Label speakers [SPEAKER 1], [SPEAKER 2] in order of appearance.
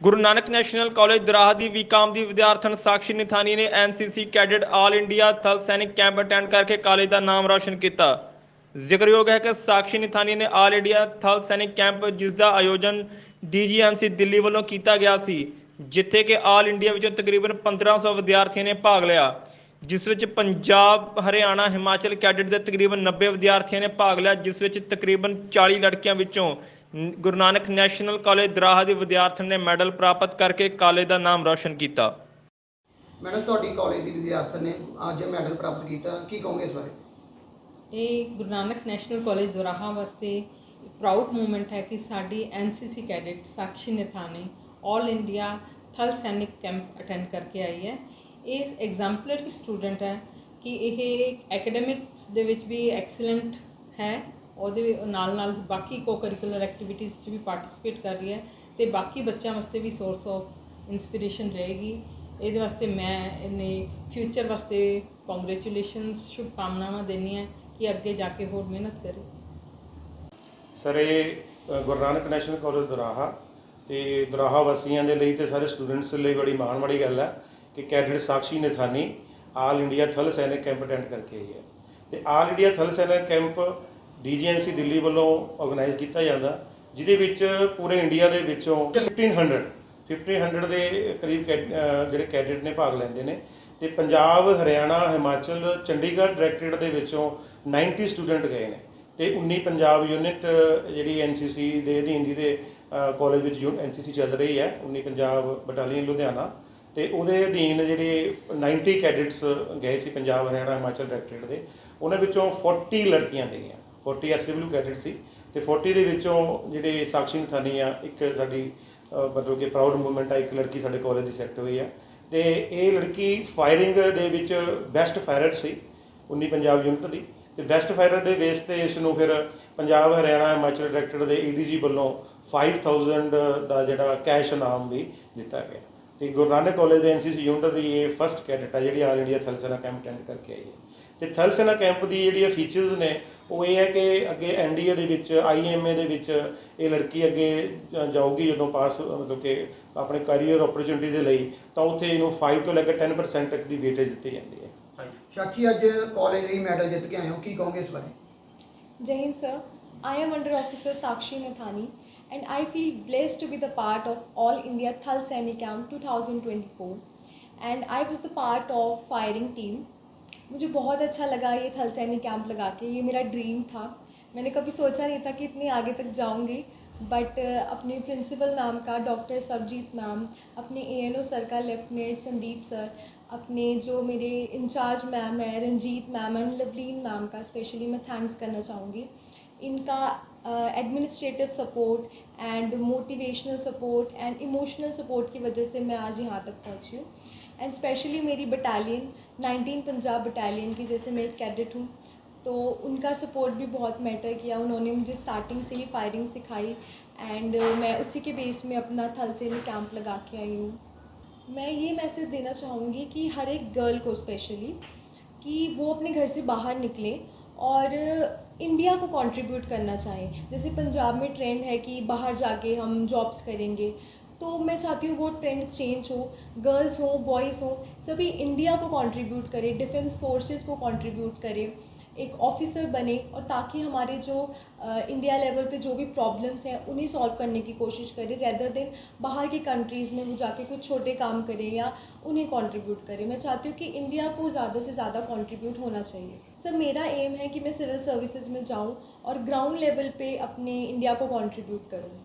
[SPEAKER 1] ਗੁਰੂ Nanak national college Doraha ਦੀ ਵੀਕਾਮ ਦੀ ਵਿਦਿਆਰਥਣ ਸਾਕਸ਼ੀ ਨਿਥਾਨੀ ਨੇ NCC cadet all India Thal Sainik camp attend ਕਰਕੇ ਕਾਲਜ ਦਾ ਨਾਮ ਰੌਸ਼ਨ ਕੀਤਾ। ਜ਼ਿਕਰਯੋਗ ਹੈ ਕਿ ਸਾਕਸ਼ੀ ਨਿਥਾਨੀ ਨੇ ਆਲ ਇੰਡੀਆ ਥਲ ਸੈਨਿਕ ਕੈਂਪ, ਜਿਸ ਦਾ ਆਯੋਜਨ ਡੀਜੀਐਨਸੀ ਦਿੱਲੀ ਵੱਲੋਂ ਕੀਤਾ ਗਿਆ ਸੀ, ਜਿੱਥੇ ਕਿ ਆਲ ਇੰਡੀਆ ਵਿੱਚੋਂ ਤਕਰੀਬਨ 1500 ਵਿਦਿਆਰਥੀਆਂ ਨੇ ਭਾਗ ਲਿਆ। ਜਿਸ ਵਿੱਚ ਪੰਜਾਬ, ਹਰਿਆਣਾ, ਹਿਮਾਚਲ ਕੈਡਟ ਦੇ ਤਕਰੀਬਨ 90 ਵਿਦਿਆਰਥੀਆਂ ਨੇ ਭਾਗ ਲਿਆ, ਜਿਸ ਵਿੱਚ ਤਕਰੀਬਨ 40 ਲੜਕੀਆਂ ਵਿੱਚੋਂ ਗੁਰੂ ਨਾਨਕ ਨੈਸ਼ਨਲ ਕਾਲਜ ਦਰਾਹਾ ਦੀ ਵਿਦਿਆਰਥਣ ਨੇ ਮੈਡਲ ਪ੍ਰਾਪਤ ਕਰਕੇ ਕਾਲਜ ਦਾ ਨਾਮ ਰੌਸ਼ਨ ਕੀਤਾ।
[SPEAKER 2] ਮੈਡਮ ਤੁਹਾਡੀ ਕਾਲਜ ਦੀ ਵਿਦਿਆਰਥਣ ਨੇ ਅੱਜ ਮੈਡਲ ਪ੍ਰਾਪਤ ਕੀਤਾ। ਕੀ ਕਹੋਗੇ ਇਸ ਬਾਰੇ?
[SPEAKER 3] ਇਹ ਗੁਰੂ ਨਾਨਕ ਨੈਸ਼ਨਲ ਕਾਲਜ ਦੁਰਾਹਾ ਵਾਸਤੇ ਪ੍ਰਾਊਡ ਮੂਮੈਂਟ ਹੈ ਕਿ ਸਾਡੀ NCC cadet Sakshi Nithani 올 India Thal Sainik camp attend ਕਰਕੇ ਆਈ ਹੈ। ਇਹ ਐਗਜ਼ਾਮਪਲਰੀ ਸਟੂਡੈਂਟ ਹੈ ਕਿ ਇਹ ਐਕੈਡੈਮਿਕਸ ਦੇ ਵਿੱਚ ਵੀ ਐਕਸਲੈਂਟ ਹੈ। ਉਹਦੇ ਨਾਲ ਨਾਲ ਬਾਕੀ ਕੋ ਕਰਿਕੂਲਰ ਐਕਟੀਵਿਟੀਜ਼ 'ਚ ਵੀ ਪਾਰਟਿਸਿਪੇਟ ਕਰ ਰਹੀ ਹੈ ਤੇ ਬਾਕੀ ਬੱਚਿਆਂ ਵਾਸਤੇ ਵੀ ਸੋਰਸ ਆਫ ਇਨਸਪੀਰੇਸ਼ਨ ਰਹੇਗੀ। ਇਹਦੇ ਵਾਸਤੇ ਮੈਂ ਇਹਨੇ ਫਿਊਚਰ ਵਾਸਤੇ ਕੰਗ੍ਰੈਚੁਲੇਸ਼ਨਸ ਸ਼ੁਭਕਾਮਨਾਵਾਂ ਦੇਣੀ ਹੈ ਕਿ ਅੱਗੇ ਜਾ ਕੇ ਹੋਰ ਮਿਹਨਤ ਕਰੇ।
[SPEAKER 4] ਸਰ, ਇਹ ਗੁਰੂ ਨਾਨਕ ਨੈਸ਼ਨਲ ਕਾਲਜ ਦੁਰਾਹਾ ਤੇ ਦੁਰਾਹਾ ਵਾਸੀਆਂ ਦੇ ਲਈ ਤੇ ਸਾਰੇ ਸਟੂਡੈਂਟਸ ਲਈ ਬੜੀ ਮਾਣ ਵਾਲੀ ਗੱਲ ਹੈ ਕਿ cadet Sakshi Nithani all India Thal Sainik camp attend ਕਰਕੇ ਆਈ ਹੈ। ਤੇ ਆਲ ਇੰਡੀਆ ਥਲ ਸੈਨਿਕ ਕੈਂਪ ਡੀਜੀਐਨਸੀ ਦਿੱਲੀ ਵੱਲੋਂ ਆਰਗੇਨਾਈਜ਼ ਕੀਤਾ ਜਾਂਦਾ, ਜਿਹਦੇ ਵਿੱਚ ਪੂਰੇ ਇੰਡੀਆ ਦੇ ਵਿੱਚੋਂ 1500 1500 ਦੇ ਕਰੀਬ ਕੈਡ- ਜਿਹੜੇ ਕੈਡਟ ਨੇ ਭਾਗ ਲੈਂਦੇ ਨੇ ਤੇ ਪੰਜਾਬ, ਹਰਿਆਣਾ, ਹਿਮਾਚਲ, ਚੰਡੀਗੜ੍ਹ ਡਾਇਰੈਕਟਰੇਟ ਦੇ ਵਿੱਚੋਂ 90 ਸਟੂਡੈਂਟ ਗਏ ਨੇ ਤੇ 19 ਪੰਜਾਬ ਯੂਨਿਟ ਜਿਹੜੀ ਐਨਸੀਸੀ ਦੇ ਅਧੀਨ ਜਿਹਦੇ ਕਾਲਜ ਵਿੱਚ ਐਨਸੀਸੀ ਚੱਲ ਰਹੀ ਹੈ 19 ਪੰਜਾਬ ਬਟਾਲੀਅਨ ਲੁਧਿਆਣਾ ਤੇ ਉਹਦੇ ਅਧੀਨ ਜਿਹੜੇ 90 ਕੈਡਿਟਸ ਗਏ ਸੀ ਪੰਜਾਬ, ਹਰਿਆਣਾ, ਹਿਮਾਚਲ ਡਾਇਰੈਕਟਰੇਟ ਦੇ, ਉਹਨਾਂ ਵਿੱਚੋਂ 40 ਲੜਕੀਆਂ ਗਈਆਂ। 40 ਐਸਡਬਲਯੂ ਕੈਡਟ ਸੀ ਤੇ 40 ਦੇ ਵਿੱਚੋਂ ਜਿਹੜੇ ਸਾਕਸ਼ੀ ਨਥਾਨੀ ਆ, ਇੱਕ ਸਾਡੀ ਮਤਲਬ ਕਿ ਪ੍ਰਾਊਡ ਮੂਵਮੈਂਟ ਆ, ਇੱਕ ਲੜਕੀ ਸਾਡੇ ਕਾਲਜ ਦੀ ਸਿਲੈਕਟ ਹੋਈ ਆ। ਤੇ ਇਹ ਲੜਕੀ ਫਾਇਰਿੰਗ ਦੇ ਵਿੱਚ ਬੈਸਟ ਫਾਇਰਰ ਸੀ 19 ਪੰਜਾਬ ਯੂਨਿਟ ਦੀ। ਤੇ ਬੈਸਟ ਫਾਇਰਰ ਦੇ ਬੇਸ ਤੇ ਇਸ ਨੂੰ ਫਿਰ ਪੰਜਾਬ ਹਰਿਆਣਾ ਹਿਮਾਚਲ ਡਾਇਰੈਕਟਰ ਦੇ ਈਡੀਜੀ ਵੱਲੋਂ 5000 ਦਾ ਜਿਹੜਾ ਕੈਸ਼ ਇਨਾਮ ਵੀ ਦਿੱਤਾ ਗਿਆ। ਤੇ ਗੁਰੂ ਨਾਨਕ ਕਾਲਜ ਦੇ ਐਨਸੀਸੀ ਯੂਨਿਟ ਦੀ ਇਹ ਫਸਟ ਕੈਡਿਟ ਆ, ਜਿਹੜੀ all India Thalsena camp attend ਕਰਕੇ ਆਈ ਹੈ। ਤੇ ਥਲਸੈਨਾ ਕੈਂਪ ਦੀ ਜਿਹੜੀ ਫੀਚਰਸ ਨੇ ਉਹ ਇਹ ਹੈ ਕਿ ਅੱਗੇ ਐਨਡੀਏ ਦੇ ਵਿੱਚ ਆਈਐਮਏ ਦੇ ਵਿੱਚ ਇਹ ਲੜਕੀ ਅੱਗੇ ਜਾਊਗੀ ਜਦੋਂ ਪਾਸ ਮਤਲਬ ਕਿ ਆਪਣੇ ਕੈਰੀਅਰ ਓਪਰਚੁਨਿਟੀ ਦੇ ਲਈ ਤਾਂ ਉੱਥੇ ਇਹਨੂੰ 5 ਤੋਂ ਲੈ ਕੇ 10% ਤੱਕ ਦੀ ਵੇਟੇਜ ਦਿੱਤੀ ਜਾਂਦੀ ਹੈ
[SPEAKER 2] ਸਾਖੀ ਅੱਜ ਕਾਲਜ ਲਈ ਮੈਡਲ ਜਿੱਤ ਕੇ ਆਏ ਹੋ ਕੀ ਕਹੋਗੇ ਇਸ ਬਾਰੇ
[SPEAKER 5] Hind, sir. I am Under Officer Sakshi Nathani, and I feel blessed to be the part of All India Thal Sainik Camp 2024. And I was the part of firing team. मुझे बहुत अच्छा लगा ये थल सैनी कैंप लगा के, ये मेरा ड्रीम था। मैंने कभी सोचा नहीं था कि इतनी आगे तक जाऊँगी बट अपने प्रिंसिपल मैम का डॉक्टर सरजीत मैम अपने ए सर का लेफ्टिनेंट संदीप सर अपने जो मेरे इंचार्ज मैम है Ranjit ma'am and Lovleen ma'am का स्पेशली मैं थैंक्स करना चाहूँगी। इनका administrative support and motivational support and emotional support की वजह से मैं आज यहाँ तक पहुँची हूँ। एंड स्पेशली मेरी बटालियन 19 पंजाब बटालियन की, जैसे मैं एक कैडेट हूँ तो उनका सपोर्ट भी बहुत मैटर किया। उन्होंने मुझे स्टार्टिंग से ही फायरिंग सिखाई एंड मैं उसी के बेस में अपना थल से में कैंप लगा के आई हूँ। मैं ये मैसेज देना चाहूँगी कि हर एक गर्ल को स्पेशली कि वो अपने घर से बाहर निकले और इंडिया को कंट्रीब्यूट करना चाहें। जैसे पंजाब में ट्रेंड है कि बाहर जाके हम जॉब्स करेंगे। तो मैं चाहती हूँ वो ट्रेंड चेंज हो। गर्ल्स हो बॉयज़ हो, सभी इंडिया को कंट्रीब्यूट करें डिफेंस फोर्सेस को कंट्रीब्यूट करें। एक ऑफिसर बने और ताकि हमारे जो इंडिया लेवल पे जो भी प्रॉब्लम्स हैं, उन्हें सॉल्व करने की कोशिश करें रेदर देन बाहर की कंट्रीज़ में वो जाके कुछ छोटे काम करें या उन्हें कंट्रीब्यूट करें। मैं चाहती हूँ कि इंडिया को ज़्यादा से ज़्यादा कंट्रीब्यूट होना चाहिए। सर मेरा एम है कि मैं सिविल सर्विसेज़ में जाऊँ और ग्राउंड लेवल पे अपने इंडिया को कंट्रीब्यूट करूँ।